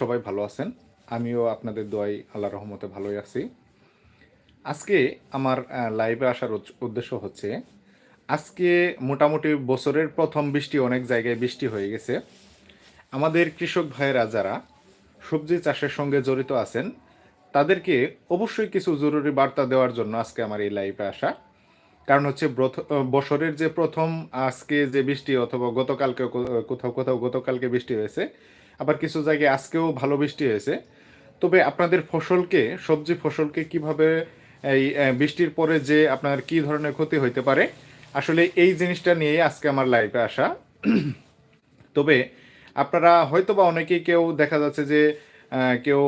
সবাই ভালো আছেন। আমিও আপনাদের দোয়াই আল্লাহ রহমতে ভালোই আছি। আজকে আমার লাইভে আসার উদ্দেশ্য হচ্ছে, আজকে মোটামুটি বছরের প্রথম বৃষ্টি অনেক জায়গায় বৃষ্টি হয়ে গেছে। আমাদের কৃষক ভাইয়েরা যারা সবজি চাষের সঙ্গে জড়িত আছেন, তাদেরকে অবশ্যই কিছু জরুরি বার্তা দেওয়ার জন্য আজকে আমার এই লাইভে আসা। কারণ হচ্ছে বছরের যে প্রথম আজকে যে বৃষ্টি অথবা গতকালকে কোথাও কোথাও গতকালকে বৃষ্টি হয়েছে আবার কিছু জায়গায় আজকেও ভালো বৃষ্টি হয়েছে। তবে আপনাদের ফসলকে, সবজি ফসলকে কীভাবে এই বৃষ্টির পরে যে আপনার কি ধরনের ক্ষতি হইতে পারে, আসলে এই জিনিসটা নিয়ে আজকে আমার লাইফে আসা। তবে আপনারা হয়তো বা অনেকেই কেউ দেখা যাচ্ছে যে কেউ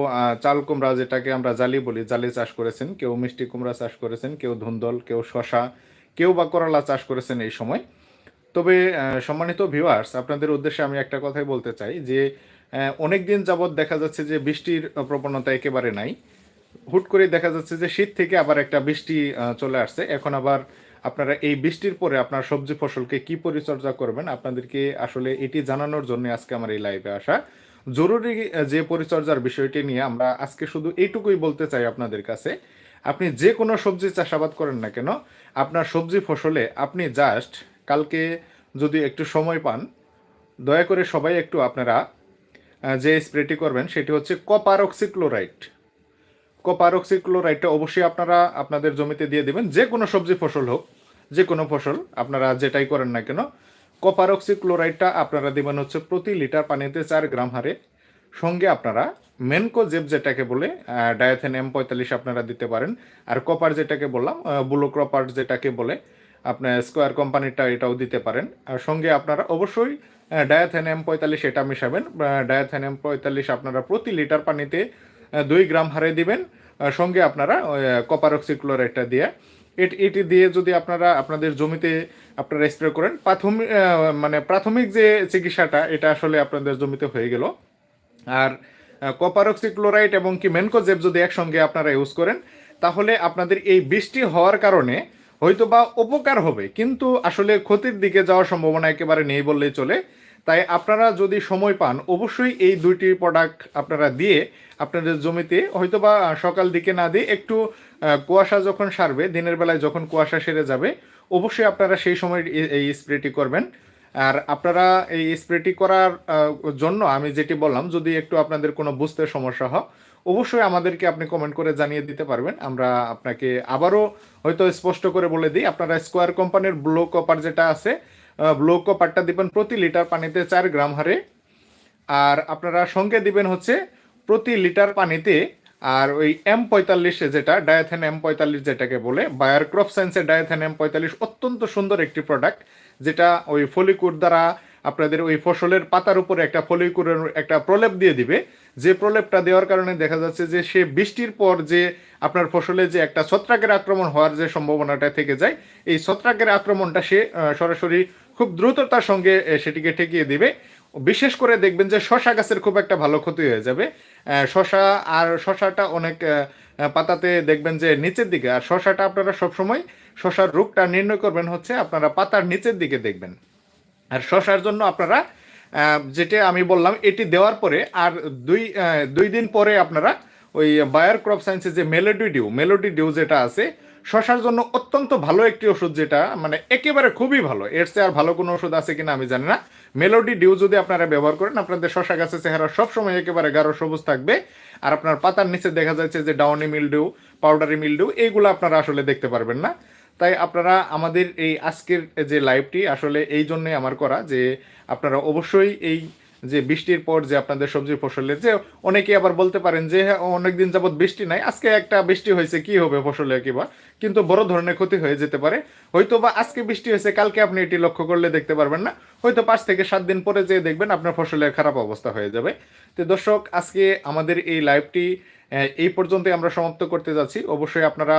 চাল কুমড়া যেটাকে আমরা জালি বলি, জালি চাষ করেছেন, কেউ মিষ্টি কুমড়া চাষ করেছেন, কেউ ধুন্দল, কেউ শশা কেউ বা করলা চাষ করেছেন এই সময়। তবে সম্মানিত ভিউয়ার্স আপনাদের উদ্দেশ্যে আমি একটা কথাই বলতে চাই যে অনেক দিন যাবৎ দেখা যাচ্ছে যে বৃষ্টির প্রবণতা একেবারে নাই। হুট করে দেখা যাচ্ছে যে শীত থেকে আবার একটা বৃষ্টি চলে আসছে। এখন আবার আপনারা এই বৃষ্টির পরে আপনার সবজি ফসলকে কি পরিচর্যা করবেন, আপনাদেরকে আসলে এটি জানানোর জন্য আজকে আমার এই লাইভে আসা। জরুরি যে পরিচর্যার বিষয়টি নিয়ে আমরা আজকে শুধু এইটুকুই বলতে চাই আপনাদের কাছে। আপনি যে কোনো সবজি চাষাবাদ করেন না কেন, আপনার সবজি ফসলে আপনি জাস্ট কালকে যদি একটু সময় পান, দয়া করে সবাই একটু আপনারা যে স্প্রেটি করবেন, সেটি হচ্ছে কপার অক্সিক্লোরাইড কপার অক্সিক্লোরাইডটা অবশ্যই আপনারা আপনাদের জমিতে দিয়ে দেবেন। যে কোনো সবজি ফসল হোক, যে কোনো ফসল আপনারা যেটাই করেন না কেন কপার অক্সিক্লোরাইডটা আপনারা দেবেন হচ্ছে প্রতি লিটার পানিতে চার গ্রাম হারে। সঙ্গে আপনারা মেনকো জেব যেটাকে বলে ডায়াথেন এম পঁয়তাল্লিশ আপনারা দিতে পারেন। আর কপার যেটাকে বললাম ব্লু ক্রপার যেটাকে বলে আপনার স্কোয়ার কোম্পানিটা এটাও দিতে পারেন। আর সঙ্গে আপনারা অবশ্যই ডায়াথেন এম পঁয়তাল্লিশ এটা মিশাবেন। ডায়াথেন এম পঁয়তাল্লিশ আপনারা প্রতি লিটার পানিতে দুই গ্রাম হারে দিবেন। সঙ্গে আপনারা কপার অক্সিক্লোরাইডটা দিয়ে। এট- এটি দিয়ে যদি আপনারা আপনাদের জমিতে আপনারা স্প্রে করেন প্রাথমিক মানে প্রাথমিক যে চিকিৎসাটা, এটা আসলে আপনাদের জমিতে হয়ে গেল। আর কপার অক্সিক্লোরাইড এবং কি মেনকোজেব যদি একসঙ্গে আপনারা ইউজ করেন, তাহলে আপনাদের এই বৃষ্টি হওয়ার কারণে হয়তো বা উপকার হবে, কিন্তু আসলে ক্ষতির দিকে যাওয়ার সম্ভাবনা একেবারে নেই বললেই চলে। তাই আপনারা যদি সময় পান, অবশ্যই এই দুইটি প্রোডাক্ট আপনারা দিয়ে আপনাদের জমিতে হয়তো বা সকাল দিকে না দিয়ে একটু কুয়াশা যখন সারবে, দিনের বেলায় যখন কুয়াশা সেরে যাবে, অবশ্যই আপনারা সেই সময় এই- স্প্রেটি করবেন। আর আপনারা এই স্প্রেটি করার জন্য আমি যেটি বললাম, যদি একটু আপনাদের কোনো বুঝতে সমস্যা হয় অবশ্যই আমাদেরকে আপনি কমেন্ট করে জানিয়ে দিতে পারবেন। আমরা আপনাকে আবারও হয়তো স্পষ্ট করে বলে দিই, আপনারা স্কোয়ার কোম্পানির ব্লো কপার যেটা আছে ব্লো কপারটা দিবেন প্রতি লিটার পানিতে চার গ্রাম হারে। আর আপনারা সঙ্গে দিবেন হচ্ছে প্রতি লিটার পানিতে, আর ওই এম পঁয়তাল্লিশ যেটা ডায়াথেন এম পঁয়তাল্লিশ যেটাকে বলে বায়ার ক্রপ সায়েন্সের ডায়াথেন এম পঁয়তাল্লিশ অত্যন্ত সুন্দর একটি প্রোডাক্ট যেটা ওই ফলিকুর দ্বারা আপনাদের ওই ফসলের পাতার উপরে একটা ফলিকুরের একটা প্রলেপ দিয়ে দিবে। যে প্রলেপটা দেওয়ার কারণে দেখা যাচ্ছে যে সে বৃষ্টির পর যে আপনার ফসলে যে একটা ছত্রাকের আক্রমণ হওয়ার যে সম্ভাবনাটা থেকে যায়, এই ছত্রাকের আক্রমণটা সে সরাসরি খুব দ্রুততার সঙ্গে সেটিকে ঠেকিয়ে দিবে। বিশেষ করে দেখবেন যে শশা গাছের খুব একটা ভালো ক্ষতি হয়ে যাবে। শশা আর শশাটা অনেক পাতাতে দেখবেন যে নিচের দিকে, আর শশাটা আপনারা সবসময় শশার রোগটা নির্ণয় করবেন হচ্ছে আপনারা পাতার নিচের দিকে দেখবেন। আর শশার জন্য আপনারা যেটা আমি বললাম, এটি দেওয়ার পরে আর দুই দুই দিন পরে আপনারা ওই বায়ার ক্রপ সায়েন্সের যে মেলোডি ডিউ মেলোডি ডিউ যেটা আছে শশার জন্য অত্যন্ত ভালো একটি ওষুধ যেটা মানে একেবারে খুবই ভালো। এর চেয়ে আর ভালো কোনো ওষুধ আছে কিনা আমি জানি না। মেলোডি ডিউ যদি আপনারা ব্যবহার করেন, আপনাদের শশা গাছের চেহারা সবসময় একেবারে গাঢ় সবুজ থাকবে। আর আপনার পাতার নিচে দেখা যাচ্ছে যে ডাউনি মিলডিউ পাউডারি মিলডিউ এইগুলো আপনারা আসলে দেখতে পারবেন না। তাই আপনারা আমাদের এই আজকের যে লাইভটি আসলে এই জন্যই আমার করা যে আপনারা অবশ্যই এই যে বৃষ্টির পর যে আপনাদের সবজি ফসলের যে অনেকে আবার বলতে পারেন যে হ্যাঁ, অনেকদিন যাবত বৃষ্টি নাই আজকে একটা বৃষ্টি হয়েছে কি হবে ফসলে কিবা কিন্তু বড় ধরনের ক্ষতি হয়ে যেতে পারে। হয়তো বা আজকে বৃষ্টি হয়েছে কালকে আপনি এটি লক্ষ্য করলে দেখতে পারবেন না। হয়তো পাঁচ থেকে সাত দিন পরে যে দেখবেন আপনার ফসলের খারাপ অবস্থা হয়ে যাবে। তো দর্শক আজকে আমাদের এই লাইভটি এই পর্যন্তই আমরা সমাপ্ত করতে যাচ্ছি। অবশ্যই আপনারা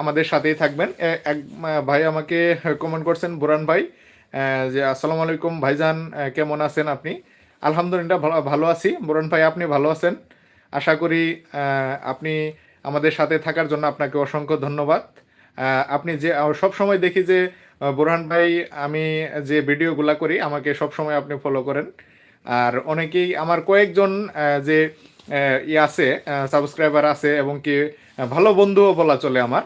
আমাদের সাথেই থাকবেন। এক ভাই আমাকে কমেন্ট করছেন বুরান ভাই যে, আসসালামু আলাইকুম ভাইজান কেমন আছেন আপনি? আলহামদুলিল্লাহ ভালো ভালো আছি। বুরান ভাই, আপনি ভালো আছেন? আশা করি আপনি আমাদের সাথে থাকার জন্য আপনাকে অসংখ্য ধন্যবাদ। আপনি যে সব সময় দেখি যে বুরহান ভাই, আমি যে ভিডিওগুলা করি, আমাকে সব সময় আপনি ফলো করেন। আর অনেকেই, আমার কয়েকজন যে ই আছে সাবস্ক্রাইবার আছে এবং কি ভালো বন্ধুও বলা চলে আমার।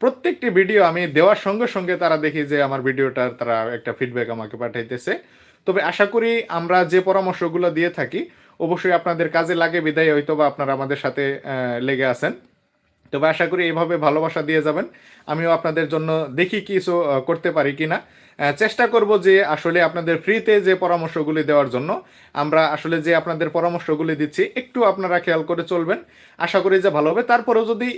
প্রত্যেকটি ভিডিও আমি দেওয়ার সঙ্গে সঙ্গে তারা দেখি যে আমার ভিডিওটার তারা একটা ফিডব্যাক আমাকে পাঠাইতেছে। তবে আশা করি আমরা যে পরামর্শগুলো দিয়ে থাকি অবশ্যই আপনাদের কাজে লাগে বিদায় হয়তো বা আপনারা আমাদের সাথে লেগে আছেন। তবে আশা করি এইভাবে ভালোবাসা দিয়ে যাবেন। আমিও আপনাদের জন্য দেখি কিছু করতে পারি কিনা। আহ, চেষ্টা করব যে আসলে আপনাদের ফ্রিতে যে পরামর্শগুলি দেওয়ার জন্য, আমরা আসলে যে আপনাদের পরামর্শগুলি দিচ্ছি, একটু আপনারা খেয়াল করে চলবেন। আশা করি যে ভালো হবে। তারপরেও যদি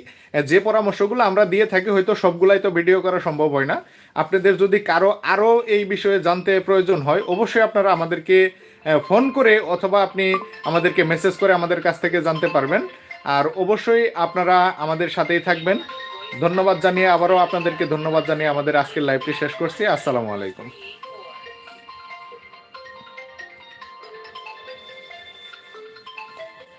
যে পরামর্শগুলো আমরা দিয়ে থাকি, হয়তো সবগুলাই তো ভিডিও করা সম্ভব হয় না। আপনাদের যদি কারও আরও এই বিষয়ে জানতে প্রয়োজন হয়, অবশ্যই আপনারা আমাদেরকে ফোন করে অথবা আপনি আমাদেরকে মেসেজ করে আমাদের কাছ থেকে জানতে পারবেন। আর অবশ্যই আপনারা আমাদের সাথেই থাকবেন। ধন্যবাদ জানিয়ে আবারও আপনাদেরকে ধন্যবাদ জানিয়ে আমাদের আজকের লাইভটি শেষ করছি। আসসালামু আলাইকুম।